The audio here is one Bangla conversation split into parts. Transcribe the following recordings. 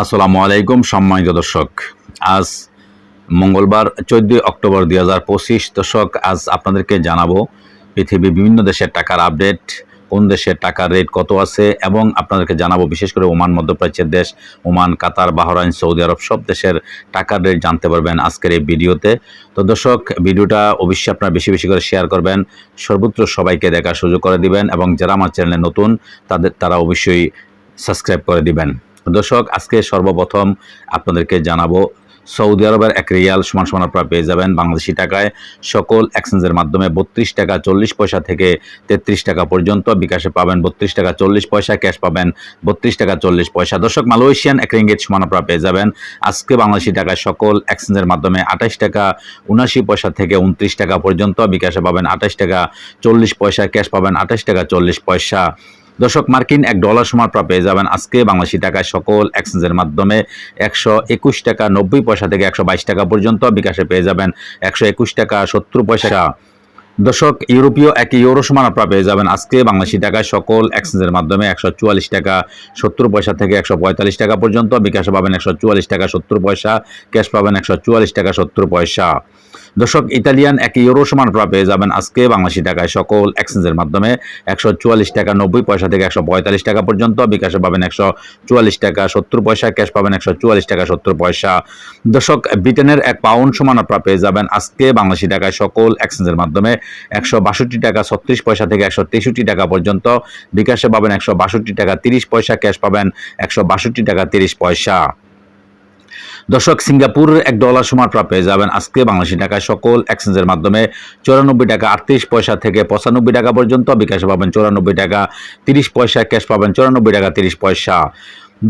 আসসালামু আলাইকুম, সম্মানিত দর্শক। আজ মঙ্গলবার, চোদ্দই অক্টোবর দুই হাজার পঁচিশ। দর্শক, আজ আপনাদেরকে জানাব পৃথিবীর বিভিন্ন দেশের টাকার আপডেট, কোন দেশের টাকার রেট কত আছে, এবং আপনাদেরকে জানাব বিশেষ করে ওমান মধ্যপ্রাচ্যের দেশ, Oman, Qatar, Bahrain, Saudi Arabia, সব দেশের টাকার রেট জানতে পারবেন আজকের এই ভিডিওতে। তো দর্শক, ভিডিওটা অবশ্যই আপনারা বেশি বেশি করে শেয়ার করবেন, সর্বত্র সবাইকে দেখার সুযোগ করে দিবেন, এবং যারা আমার চ্যানেলে নতুন, তাদের, তারা অবশ্যই সাবস্ক্রাইব করে দিবেন। দর্শক, আজকে সর্বপ্রথম আপনাদেরকে জানাব, সৌদি আরবের এক রিয়াল সমান সমান আপনারা পেয়ে যাবেন বাংলাদেশি টাকায়। সকল এক্সচেঞ্জের মাধ্যমে বত্রিশ টাকা চল্লিশ পয়সা থেকে তেত্রিশ টাকা পর্যন্ত বিকাশে পাবেন বত্রিশ টাকা চল্লিশ পয়সা, ক্যাশ পাবেন বত্রিশ টাকা চল্লিশ পয়সা। দর্শক, মালয়েশিয়ান এক রিঙ্গিত সমান আপনারা পেয়ে যাবেন। আজকে বাংলাদেশি টাকায় সকল এক্সচেঞ্জের মাধ্যমে আঠাশ টাকা উনাশি পয়সা থেকে উনত্রিশ টাকা পর্যন্ত বিকাশে পাবেন আঠাশ টাকা চল্লিশ পয়সা, ক্যাশ পাবেন আঠাশ টাকা চল্লিশ পয়সা। দর্শক, মার্কিন এক ডলার সমান আপনারা পেয়ে যাবেন আজকে বাংলাদেশি টাকায় সকল এক্সচেঞ্জের মাধ্যমে একশো একুশ টাকা নব্বই পয়সা থেকে একশো বাইশ টাকা পর্যন্ত বিকাশে পেয়ে যাবেন একশো একুশ টাকা সত্তর পয়সা। দর্শক, ইউরোপীয় এক ইউরো সমান আপনারা পেয়ে যাবেন আজকে বাংলাদেশি টাকায় সকল এক্সচেঞ্জের মাধ্যমে একশো চুয়াল্লিশ টাকা সত্তর পয়সা থেকে একশো পঁয়তাল্লিশ টাকা পর্যন্ত বিকাশে পাবেন একশো চুয়াল্লিশ টাকা সত্তর পয়সা, ক্যাশ পাবেন একশো চুয়াল্লিশ টাকা সত্তর পয়সা। দর্শক, ইতালিয়ান এক ইউরো সমান আপনারা পেয়ে যাবেন আজকে বাংলাদেশি টাকায় সকল এক্সচেঞ্জের মাধ্যমে। একশো চুয়াল্লিশ টাকা নব্বই পয়সা থেকে একশো পঁয়তাল্লিশ টাকা পর্যন্ত। বিকাশে পাবেন একশো চুয়াল্লিশ টাকা সত্তর পয়সা, ক্যাশ পাবেন একশো চুয়াল্লিশ টাকা সত্তর পয়সা। দর্শক, ব্রিটেনের এক পাউন্ড সমান আপনারা পেয়ে যাবেন আজকে বাংলাদেশি টাকায় সকল এক্সচেঞ্জের মাধ্যমে। একশো বাষট্টি টাকা ছত্রিশ পয়সা থেকে একশো তেষট্টি টাকা পর্যন্ত। বিকাশে পাবেন একশো বাষট্টি টাকা তিরিশ পয়সা, ক্যাশ পাবেন একশো বাষট্টি টাকা তিরিশ পয়সা। দর্শক সিঙ্গাপুরের এক ডলার সমান আপনারা পেয়ে যাবেন আজকে বাংলাদেশি টাকায়। সকল এক্সচেঞ্জের মাধ্যমে চৌরানব্বই টাকা আটত্রিশ পয়সা থেকে পঁচানব্বই টাকা পর্যন্ত বিকাশে পাবেন চৌরানব্বই টাকা তিরিশ পয়সা, ক্যাশ পাবেন চৌরানব্বই টাকা তিরিশ পয়সা।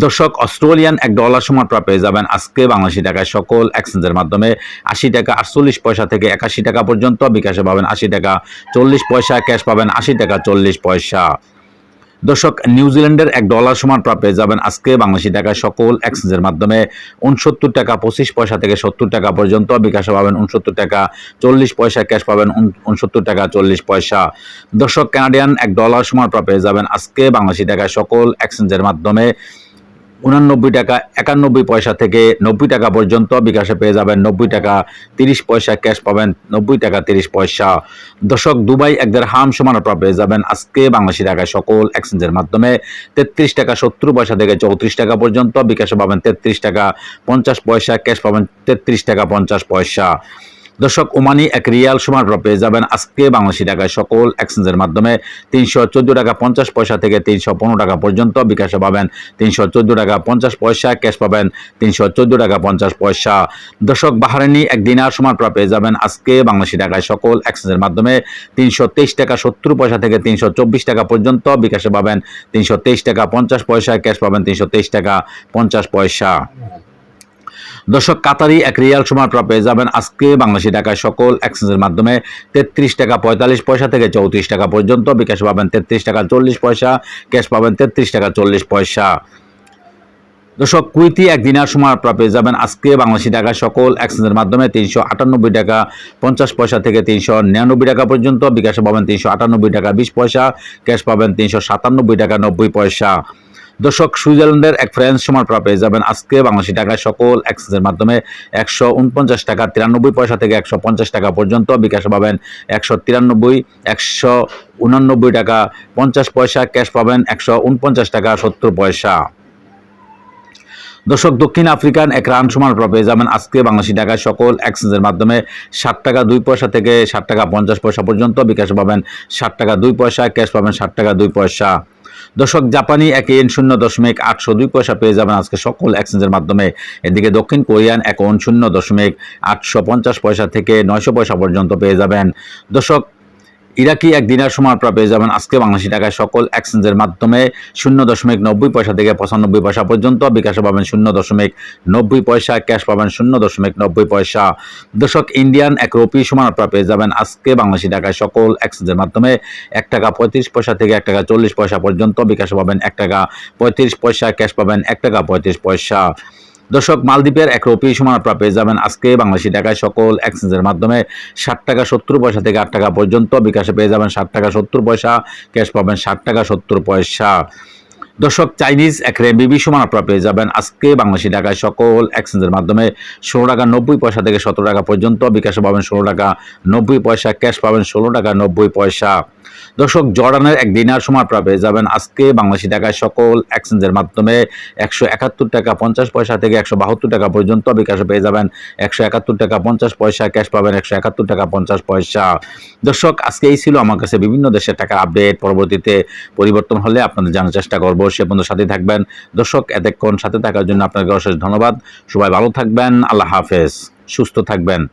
দর্শক, অস্ট্রেলিয়ান এক ডলার সমান আপনারা পেয়ে যাবেন আজকে বাংলাদেশি টাকায়। সকল এক্সচেঞ্জের মাধ্যমে আশি টাকা আটচল্লিশ পয়সা থেকে একাশি টাকা পর্যন্ত বিকাশে পাবেন আশি টাকা চল্লিশ পয়সা, ক্যাশ পাবেন আশি টাকা চল্লিশ পয়সা। দর্শক নিউজিল্যান্ডের এক ডলার সমান প্রাপ্যে যাবেন আজকে বাংলাদেশি টাকায় সকল এক্সচেঞ্জের মাধ্যমে। উনসত্তর টাকা পঁচিশ পয়সা থেকে সত্তর টাকা পর্যন্ত বিকাশ পাবেন উনসত্তর টাকা চল্লিশ পয়সা ক্যাশ পাবেন উনসত্তর টাকা চল্লিশ পয়সা। দর্শক কানাডিয়ান এক ডলার সমান প্রাপ্যে যাবেন আজকে বাংলাদেশি টাকায় সকল এক্সচেঞ্জের মাধ্যমে। উনানব্বই টাকা, একানব্বই পয়সা থেকে নব্বই টাকা পর্যন্ত বিকাশে পেয়ে যাবেন। নব্বই টাকা তিরিশ পয়সা ক্যাশ পাবেন, নব্বই টাকা তিরিশ পয়সা। দশক দুবাই এক দেড় হাম সমান আপনারা পেয়ে যাবেন। আজকে বাংলাদেশি টাকায় সকল এক্সচেঞ্জের মাধ্যমে তেত্রিশ টাকা সত্তর পয়সা থেকে চৌত্রিশ টাকা পর্যন্ত বিকাশে পাবেন তেত্রিশ টাকা পঞ্চাশ পয়সা, ক্যাশ পাবেন তেত্রিশ টাকা পঞ্চাশ পয়সা। দর্শক ওমানি এক রিয়াল সমান পেয়ে যাবেন আজকে বাংলাদেশি টাকায় সকল এক্সচেঞ্জের মাধ্যমে। তিনশো চোদ্দ টাকা পঞ্চাশ পয়সা থেকে তিনশো পনেরো টাকা পর্যন্ত বিকাশে পাবেন। তিনশো চোদ্দ টাকা পঞ্চাশ পয়সা ক্যাশ পাবেন। তিনশো চোদ্দ টাকা পঞ্চাশ পয়সা। দর্শক, বাহারানি এক দিনার সমান পেয়ে যাবেন আজকে বাংলাদেশি টাকায় সকল এক্সচেঞ্জের মাধ্যমে। তিনশো তেইশ টাকা সত্তর পয়সা থেকে তিনশো চব্বিশ টাকা পর্যন্ত বিকাশে পাবেন। তিনশো তেইশ টাকা পঞ্চাশ পয়সা ক্যাশ পাবেন। তিনশো তেইশ টাকা পঞ্চাশ পয়সা। দর্শক, কাতারি এক রিয়াল সময় আপনারা পেয়ে যাবেন আজকে বাংলাদেশি টাকায় সকল এক্সচেঞ্জের মাধ্যমে। তেত্রিশ টাকা পঁয়তাল্লিশ পয়সা থেকে চৌত্রিশ টাকা পর্যন্ত। বিকাশ পাবেন তেত্রিশ টাকা চল্লিশ পয়সা, ক্যাশ পাবেন তেত্রিশ টাকা চল্লিশ পয়সা। দর্শক, কুইতি এক দিনার সময় আপনারা পেয়ে যাবেন আজকে বাংলাদেশি টাকা সকল এক্সচেঞ্জের মাধ্যমে। তিনশো আটানব্বই টাকা পঞ্চাশ পয়সা থেকে তিনশো নিরানব্বই টাকা পর্যন্ত। বিকাশে পাবেন তিনশো আটানব্বই টাকা বিশ পয়সা, ক্যাশ পাবেন তিনশো সাতানব্বই টাকা নব্বই পয়সা। দর্শক, সুইজারল্যান্ডের এক ফ্রেন্স সময় আপনারা পেয়ে যাবেন আজকে বাংলাদেশি টাকায় সকল এক্সচেঞ্জের মাধ্যমে একশো উনপঞ্চাশ টাকা, তিরানব্বই পয়সা থেকে একশো পঞ্চাশ টাকা পর্যন্ত বিকাশ পাবেন একশো তিরানব্বই, একশো উনানব্বই টাকা পঞ্চাশ পয়সা, ক্যাশ পাবেন একশো উনপঞ্চাশ টাকা সত্তর পয়সা। দর্শক, দক্ষিণ আফ্রিকান এক রান সমান আপনারা পেয়ে যাবেন আজকে বাংলাদেশি টাকায় সকল এক্সচেঞ্জের মাধ্যমে ষাট টাকা দুই পয়সা থেকে ষাট টাকা পঞ্চাশ পয়সা পর্যন্ত বিকাশ পাবেন ষাট টাকা দুই পয়সা, ক্যাশ পাবেন ষাট টাকা দুই পয়সা। দর্শক, জাপানি এক এন শূন্য দশমিক আটশো দুই পয়সা পেয়ে যাবেন আজকে সকল এক্সচেঞ্জের মাধ্যমে। এদিকে দক্ষিণ কোরিয়ান এক শূন্য দশমিক আটশো পঞ্চাশ পয়সা থেকে নয়শো পয়সা পর্যন্ত পেয়ে যাবেন। দর্শক ইরাকি এক দিনের আপনারা পেয়ে যাবেন আজকে বাংলাদেশি টাকায় সকল এক্সচেঞ্জের মাধ্যমে শূন্য দশমিক নব্বই পয়সা থেকে পঁচানব্বই পয়সা পর্যন্ত। বিকাশে পাবেন শূন্য দশমিক নব্বই পয়সা, ক্যাশ পাবেন শূন্য দশমিক নব্বই পয়সা। দর্শক, ইন্ডিয়ান এক রুপি আপনারা পেয়ে যাবেন আজকে বাংলাদেশি টাকায় সকল এক্সচেঞ্জের মাধ্যমে। এক টাকা পঁয়ত্রিশ পয়সা থেকে এক টাকা চল্লিশ পয়সা পর্যন্ত বিকাশে পাবেন এক টাকা পঁয়ত্রিশ পয়সা, ক্যাশ পাবেন এক টাকা পঁয়ত্রিশ পয়সা। দর্শক, মালদ্বীপের এক রপি সমান আপনারা পেয়ে যাবেন আজকে বাংলাদেশি টাকায় সকল এক্সচেঞ্জের মাধ্যমে ষাট টাকা সত্তর পয়সা থেকে আট টাকা পর্যন্ত। বিকাশে পেয়ে যাবেন ষাট টাকা সত্তর পয়সা, ক্যাশ পাবেন ষাট টাকা সত্তর পয়সা। দর্শক, চাইনিজ এক বিবি সমান আপনারা পেয়ে যাবেন। আজকে বাংলাদেশি টাকায় সকল এক্সচেঞ্জের মাধ্যমে ষোলো টাকা নব্বই পয়সা থেকে সতেরো টাকা পর্যন্ত। বিকাশে পাবেন ষোলো টাকা নব্বই পয়সা, ক্যাশ পাবেন ষোলো টাকা নব্বই পয়সা। দর্শক, জর্ডানের এক দিনার সময় আপনারা পেয়ে যাবেন। আজকে বাংলাদেশি টাকায় সকল এক্সচেঞ্জের মাধ্যমে একশো একাত্তর টাকা পঞ্চাশ পয়সা থেকে একশো বাহাত্তর টাকা পর্যন্ত বিকাশে পেয়ে যাবেন। একশো একাত্তর টাকা পঞ্চাশ পয়সা, ক্যাশ পাবেন একশো একাত্তর টাকা পঞ্চাশ পয়সা। দর্শক, আজকে এই ছিল আমার কাছে বিভিন্ন দেশের টাকার আপডেট পরবর্তীতে পরিবর্তন হলে আপনাদের জানার চেষ্টা করব। সে পর্যন্ত সাথে থাকবেন। দর্শক, এতক্ষণ সাথে থাকার জন্য আপনাকে অশেষ ধন্যবাদ। সবাই ভালো থাকবেন। আল্লাহ হাফেজ। সুস্থ থাকবেন।